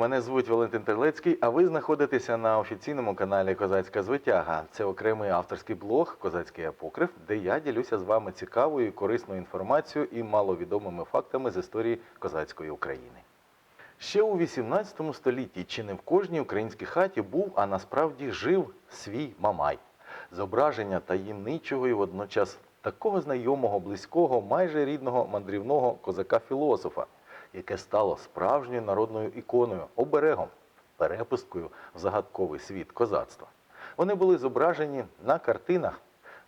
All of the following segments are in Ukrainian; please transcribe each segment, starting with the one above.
Мене звуть Валентин Терлецький, а ви знаходитеся на офіційному каналі Козацька звитяга. Це окремий авторський блог Козацький апокриф, де я ділюся з вами цікавою корисною інформацією і маловідомими фактами з історії козацької України. Ще у 18 столітті чи не в кожній українській хаті був, а насправді жив свій мамай. Зображення таємничого і водночас такого знайомого, близького, майже рідного мандрівного козака-філософа, яке стало справжньою народною іконою, оберегом, перепусткою в загадковий світ козацтва. Вони були зображені на картинах,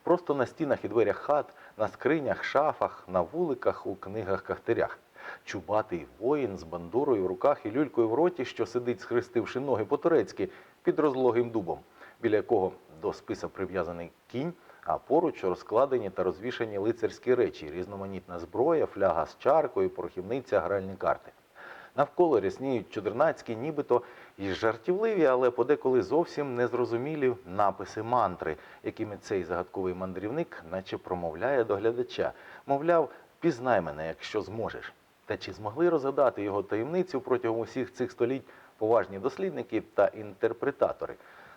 просто на стінах і дверях хат, на скринях, шафах, на вуликах, у книгах-кахтарях. Чубатий воїн з бандурою в руках і люлькою в роті, що сидить, схрестивши ноги по-турецьки під розлогим дубом, біля якого до списа прив'язаний кінь, а поруч розкладені та розвішані лицарські речі, різноманітна зброя, фляга з чаркою, порохівниця, гральні карти. Навколо рясніють чудернацькі, нібито і жартівливі, але подеколи зовсім незрозумілі написи мантри, якими цей загадковий мандрівник наче промовляє до глядача. Мовляв, пізнай мене, якщо зможеш. Та чи змогли розгадати його таємницю протягом усіх цих століть поважні дослідники та інтерпретатори?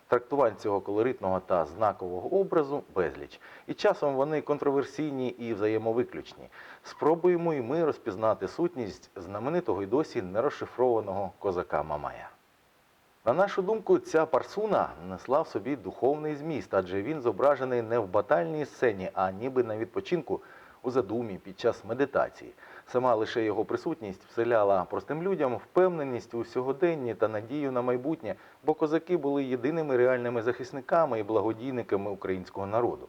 Трактувань цього колоритного та знакового образу безліч. І часом вони контроверсійні і взаємовиключні. Спробуємо і ми розпізнати сутність знаменитого й досі нерозшифрованого козака Мамая. На нашу думку, ця парсуна несла в собі духовний зміст, адже він зображений не в батальній сцені, а ніби на відпочинку у задумі під час медитації. Сама лише його присутність вселяла простим людям впевненість у сьогоденні та надію на майбутнє, бо козаки були єдиними реальними захисниками і благодійниками українського народу.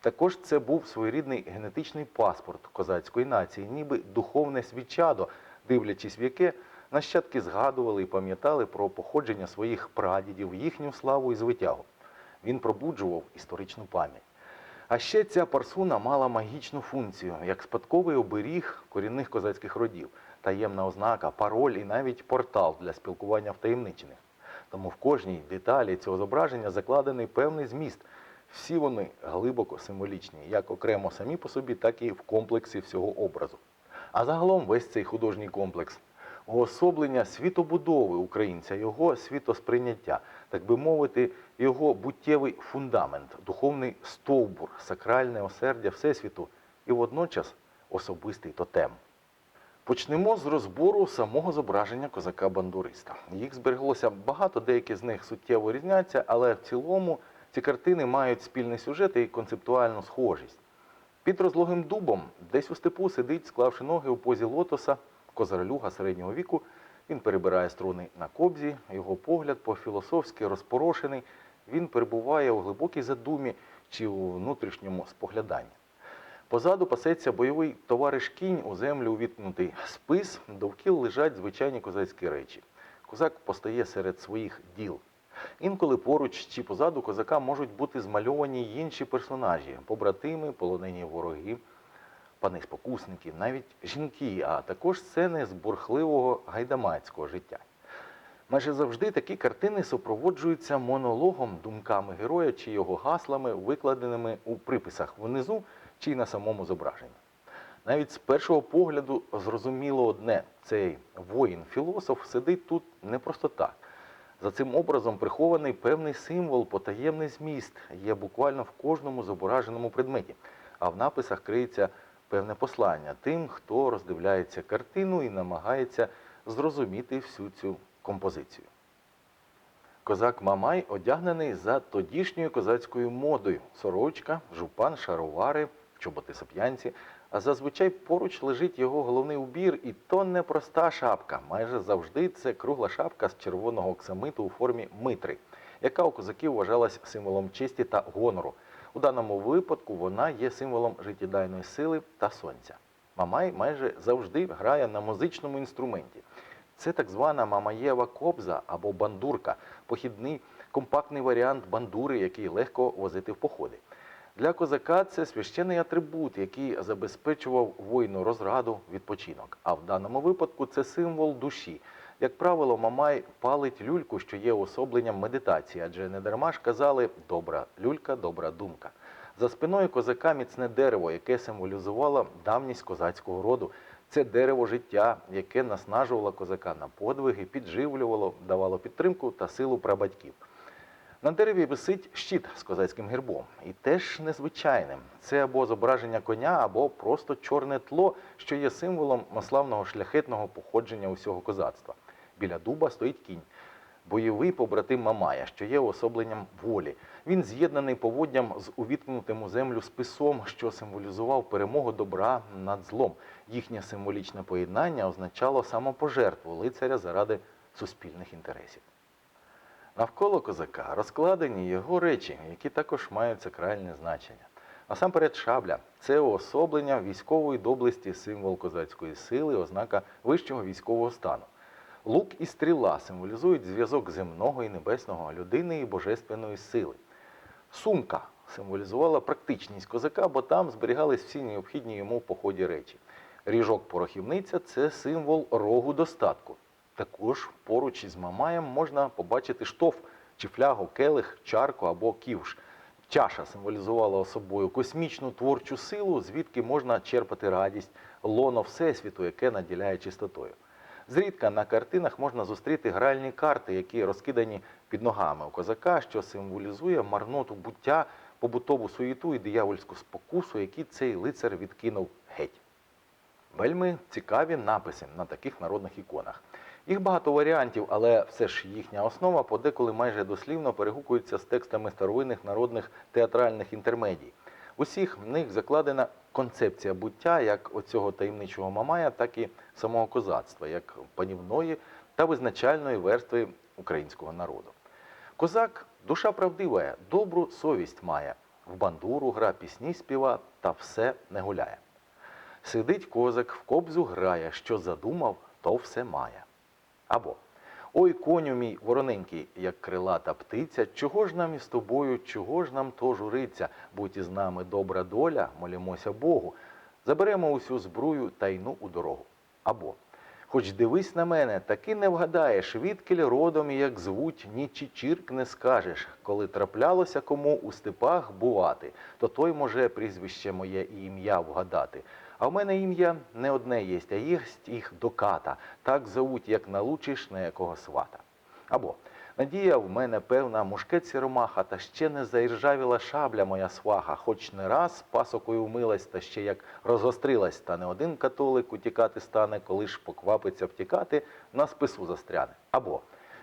Також це був своєрідний генетичний паспорт козацької нації, ніби духовне свічадо, дивлячись в яке нащадки згадували і пам'ятали про походження своїх прадідів, їхню славу і звитягу. Він пробуджував історичну пам'ять. А ще ця парсуна мала магічну функцію, як спадковий оберіг корінних козацьких родів, таємна ознака, пароль і навіть портал для спілкування втаємничених. Тому в кожній деталі цього зображення закладений певний зміст. Всі вони глибоко символічні, як окремо самі по собі, так і в комплексі всього образу. А загалом весь цей художній комплекс уособлення світобудови українця, його світосприйняття, так би мовити, його буттєвий фундамент, духовний стовбур, сакральне осердя Всесвіту і водночас особистий тотем. Почнемо з розбору самого зображення козака-бандуриста. Їх збереглося багато, деякі з них суттєво різняться, але в цілому ці картини мають спільний сюжет і концептуальну схожість. Під розлогим дубом, десь у степу сидить, склавши ноги у позі лотоса, козарелюга середнього віку. Він перебирає струни на кобзі, його погляд по-філософськи розпорошений. Він перебуває у глибокій задумі чи у внутрішньому спогляданні. Позаду пасеться бойовий товариш кінь у землю увіткнутий спис, довкіл лежать звичайні козацькі речі. Козак постає серед своїх діл. Інколи поруч чи позаду козака можуть бути змальовані інші персонажі, побратими, полонені вороги, пани спокусники, навіть жінки, а також сцени з бурхливого гайдамацького життя. Майже завжди такі картини супроводжуються монологом, думками героя чи його гаслами, викладеними у приписах внизу чи на самому зображенні. Навіть з першого погляду зрозуміло одне: цей воїн-філософ сидить тут не просто так. За цим образом прихований певний символ, потаємний зміст є буквально в кожному зображеному предметі, а в написах криється певне послання тим, хто роздивляється картину і намагається зрозуміти всю цю композицію. Козак Мамай одягнений за тодішньою козацькою модою: сорочка, жупан, шаровари, чоботи сап'янці. А зазвичай поруч лежить його головний убір, і то не проста шапка. Майже завжди це кругла шапка з червоного оксамиту у формі митри, яка у козаків вважалась символом честі та гонору. У даному випадку вона є символом життєдайної сили та сонця. Мамай майже завжди грає на музичному інструменті. Це так звана мамаєва кобза або бандурка, похідний компактний варіант бандури, який легко возити в походи. Для козака це священний атрибут, який забезпечував воїну розраду, відпочинок. А в даному випадку це символ душі. Як правило, Мамай палить люльку, що є уособленням медитації, адже не дарма ж казали добра люлька, добра думка. За спиною козака міцне дерево, яке символізувало давність козацького роду. Це дерево життя, яке наснажувало козака на подвиги, підживлювало, давало підтримку та силу прабатьків. На дереві висить щит з козацьким гербом. І теж незвичайним. Це або зображення коня, або просто чорне тло, що є символом славного шляхетного походження усього козацтва. Біля дуба стоїть кінь. Бойовий побратим Мамая, що є уособленням волі. Він з'єднаний поводням з увіткнутим у землю списом, що символізував перемогу добра над злом. Їхнє символічне поєднання означало самопожертву лицаря заради суспільних інтересів. Навколо козака розкладені його речі, які також мають сакральне значення. Насамперед, шабля це уособлення військової доблесті, символ козацької сили, ознака вищого військового стану. Лук і стріла символізують зв'язок земного і небесного, людини і божественної сили. Сумка символізувала практичність козака, бо там зберігались всі необхідні йому в поході речі. Ріжок порохівниця це символ рогу достатку. Також поруч із Мамаєм можна побачити штоф чи флягу, келих, чарку або ківш. Чаша символізувала собою космічну творчу силу, звідки можна черпати радість, лоно Всесвіту, яке наділяє чистотою. Зрідка на картинах можна зустріти гральні карти, які розкидані під ногами у козака, що символізує марноту буття, побутову суєту і диявольську спокусу, які цей лицар відкинув геть. Вельми цікаві написи на таких народних іконах. Їх багато варіантів, але все ж їхня основа подеколи майже дослівно перегукується з текстами старовинних народних театральних інтермедій. Усіх в них закладена концепція буття як оцього таємничого мамая, так і самого козацтва, як панівної та визначальної верстви українського народу. Козак душа правдива, добру совість має, в бандуру гра, пісні співа та все не гуляє. Сидить козак, в кобзу грає, що задумав, то все має. Або Ой, коню мій вороненький, як крилата птиця, чого ж нам із тобою, чого ж нам то журиться? Будь із нами добра доля, молімося Богу. Заберемо усю збрую та йну у дорогу. Або Хоч дивись на мене, таки не вгадаєш, відкіль родом і як звуть, ні чірк не скажеш. Коли траплялося кому у степах бувати, то той може прізвище моє і ім'я вгадати. А в мене ім'я не одне єсть, а єсть їх доката. Так зовуть, як налучиш на якого свата. Або Надія в мене певна мушкет сіромаха, та ще не заіржавіла шабля моя сваха, хоч не раз пасокою вмилась, та ще як розгострилась, та не один католик утікати стане, коли ж поквапиться втікати, на спису застряне. Або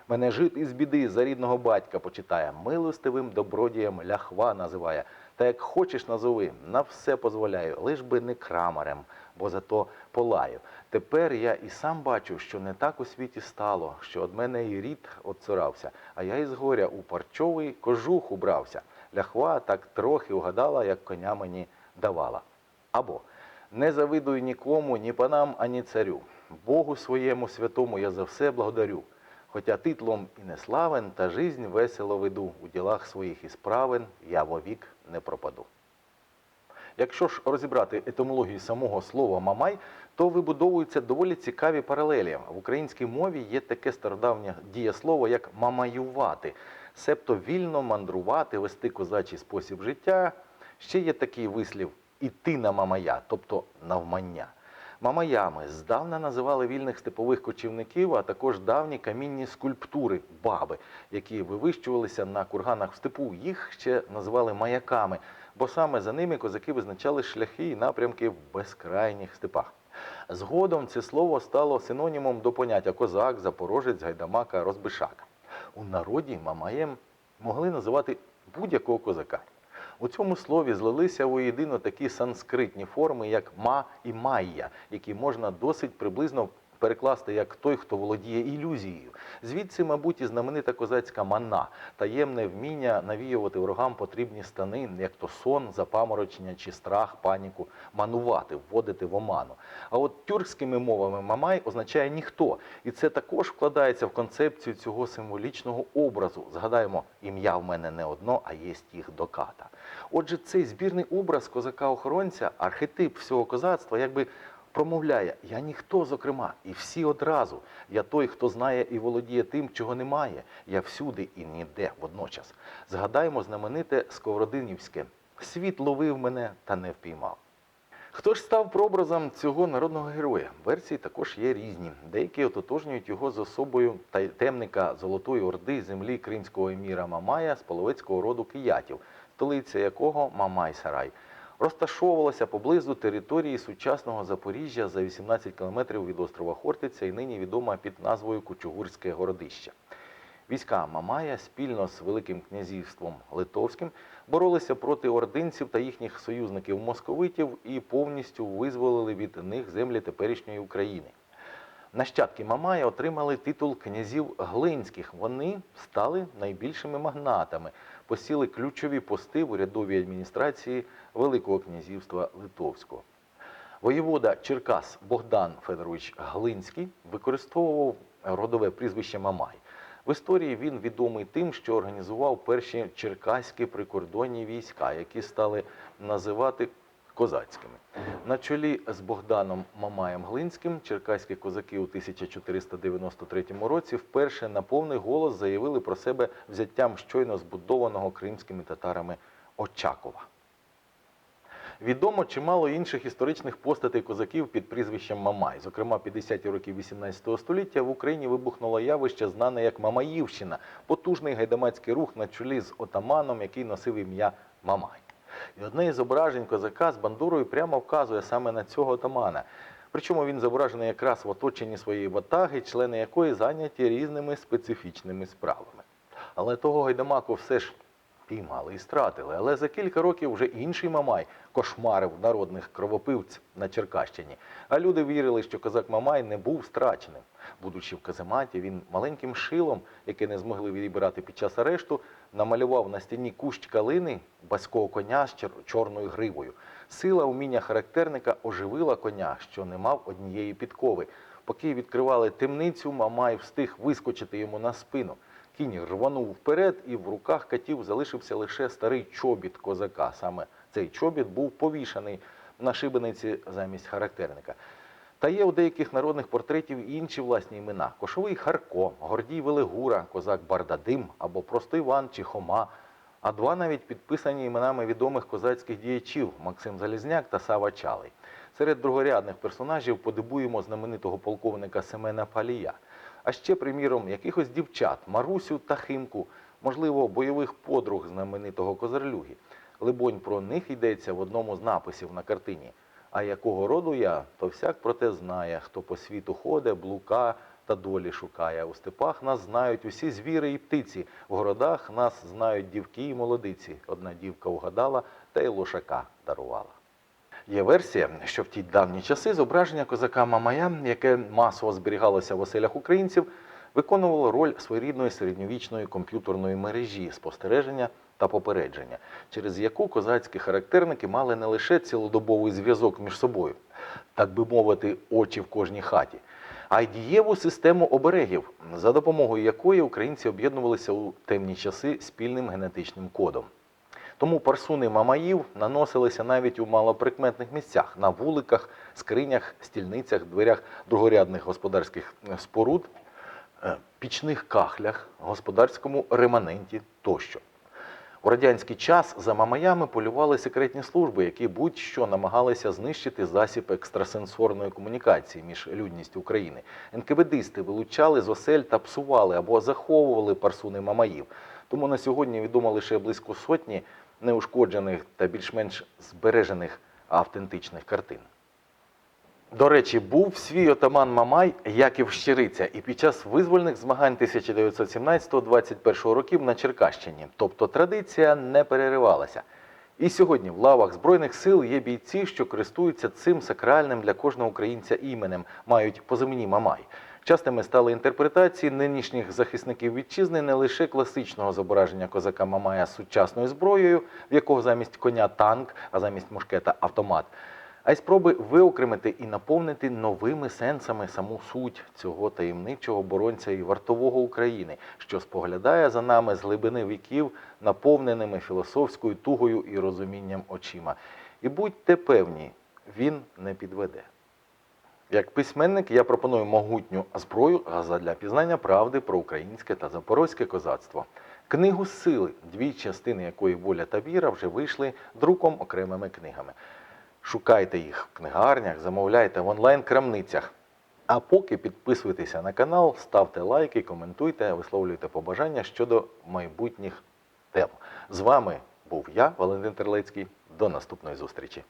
Мене жит із біди за рідного батька почитає, милостивим добродієм ляхва називає. Та як хочеш назови, на все дозволяю, лиш би не крамарем, бо зато полаю. Тепер я і сам бачу, що не так у світі стало, що од мене і рід отцурався, а я із горя у парчовий кожух убрався. Ляхва так трохи угадала, як коня мені давала. Або не завидуй нікому, ні панам, ані царю. Богу своєму святому я за все благодарю. Хоча титлом і не славен, та жизнь весело веду, у ділах своїх і справен я вовік не пропаду. Якщо ж розібрати етимологію самого слова мамай, то вибудовуються доволі цікаві паралелі. В українській мові є таке стародавнє дієслово, як мамаювати, себто вільно мандрувати, вести козачий спосіб життя. Ще є такий вислів іти на мамая, тобто навмання. Мамаями здавна називали вільних степових кочівників, а також давні камінні скульптури баби, які вивищувалися на курганах в степу. Їх ще називали маяками, бо саме за ними козаки визначали шляхи і напрямки в безкрайніх степах. Згодом це слово стало синонімом до поняття козак, запорожець, гайдамака, розбишака. У народі мамаєм могли називати будь-якого козака. У цьому слові злилися воєдино такі санскритні форми, як ма і майя, які можна досить приблизно перекласти як той, хто володіє ілюзією. Звідси, мабуть, і знаменита козацька манна, таємне вміння навіювати ворогам потрібні стани, як то сон, запаморочення чи страх, паніку, манувати, вводити в оману. А от тюркськими мовами мамай означає ніхто, і це також вкладається в концепцію цього символічного образу. Згадаємо, ім'я в мене не одно, а є їх доката. Отже, цей збірний образ козака-охоронця, архетип всього козацтва, якби промовляє: я ніхто, зокрема, і всі одразу. Я той, хто знає і володіє тим, чого немає. Я всюди і ніде водночас. Згадаємо знамените Сковородинівське: світ ловив мене та не впіймав. Хто ж став прообразом цього народного героя? Версії також є різні. Деякі ототожнюють його з особою та- темника Золотої Орди землі кримського еміра Мамая з половецького роду киятів, столиця якого Мамай-Сарай. Розташовувалася поблизу території сучасного Запоріжжя за 18 кілометрів від острова Хортиця і нині відома під назвою Кучугурське городище. Війська Мамая спільно з Великим князівством Литовським боролися проти ординців та їхніх союзників московитів і повністю визволили від них землі теперішньої України. Нащадки Мамая отримали титул князів Глинських. Вони стали найбільшими магнатами, посіли ключові пости в урядовій адміністрації Великого князівства Литовського. Воєвода Черкас Богдан Федорович Глинський використовував родове прізвище Мамай. В історії він відомий тим, що організував перші черкаські прикордонні війська, які стали називати козацькими. На чолі з Богданом Мамаєм Глинським черкаські козаки у 1493 році вперше на повний голос заявили про себе взяттям щойно збудованого кримськими татарами Очакова. Відомо чимало інших історичних постатей козаків під прізвищем Мамай. Зокрема, 50-ті роки 18 століття в Україні вибухнуло явище, знане як Мамаївщина, потужний гайдамацький рух на чолі з отаманом, який носив ім'я Мамай. І одне із зображень козака з бандурою прямо вказує саме на цього отамана. Причому він зображений якраз в оточенні своєї ватаги, члени якої зайняті різними специфічними справами. Але того гайдамаку все ж піймали і стратили. Але за кілька років вже інший Мамай кошмарив народних кровопивців на Черкащині. А люди вірили, що козак Мамай не був страченим. Будучи в казематі, він маленьким шилом, яке не змогли відібрати під час арешту, намалював на стіні кущ калини баського коня з чор- чорною гривою. Сила уміння характерника оживила коня, що не мав однієї підкови. Поки відкривали темницю, Мамай встиг вискочити йому на спину. Кінь рванув вперед, і в руках катів залишився лише старий чобіт козака. Саме цей чобіт був повішаний на шибениці замість характерника. Та є у деяких народних портретів і інші власні імена: Кошовий Харко, Гордій Велигура, козак Бардадим або просто Іван чи Хома. А два навіть підписані іменами відомих козацьких діячів Максим Залізняк та Сава Чалий. Серед другорядних персонажів подибуємо знаменитого полковника Семена Палія. А ще, приміром, якихось дівчат Марусю та Химку, можливо, бойових подруг знаменитого Козарлюги. Либонь, про них йдеться в одному з написів на картині. А якого роду я, то всяк про те знає, хто по світу ходить, блука та долі шукає. У степах нас знають усі звіри і птиці, в городах нас знають дівки і молодиці. Одна дівка угадала та й лошака дарувала. Є версія, що в ті давні часи зображення козака Мамая, яке масово зберігалося в оселях українців, виконувало роль своєрідної середньовічної комп'ютерної мережі спостереження та попередження, через яку козацькі характерники мали не лише цілодобовий зв'язок між собою, так би мовити, очі в кожній хаті, а й дієву систему оберегів, за допомогою якої українці об'єднувалися у темні часи спільним генетичним кодом. Тому парсуни мамаїв наносилися навіть у малоприкметних місцях на вуликах, скринях, стільницях, дверях другорядних господарських споруд, е, пічних кахлях, господарському реманенті тощо. У радянський час за мамаями полювали секретні служби, які будь-що намагалися знищити засіб екстрасенсорної комунікації між людністю України. НКВДисти вилучали з осель та псували або заховували парсуни мамаїв. Тому на сьогодні відомо лише близько сотні неушкоджених та більш-менш збережених автентичних картин. До речі, був свій отаман Мамай Яків Щириця і під час визвольних змагань 1917-21 років на Черкащині. Тобто традиція не переривалася. І сьогодні в лавах Збройних сил є бійці, що користуються цим сакральним для кожного українця іменем, мають позивні Мамай. Частими стали інтерпретації нинішніх захисників вітчизни не лише класичного зображення козака Мамая з сучасною зброєю, в якого замість коня танк, а замість мушкета автомат, а й спроби виокремити і наповнити новими сенсами саму суть цього таємничого боронця і вартового України, що споглядає за нами з глибини віків, наповненими філософською тугою і розумінням очима. І будьте певні, він не підведе. Як письменник я пропоную могутню зброю для пізнання правди про українське та запорозьке козацтво. Книгу сили, дві частини якої воля та віра вже вийшли друком окремими книгами. Шукайте їх в книгарнях, замовляйте в онлайн-крамницях. А поки підписуйтеся на канал, ставте лайки, коментуйте, висловлюйте побажання щодо майбутніх тем. З вами був я, Валентин Терлецький. До наступної зустрічі.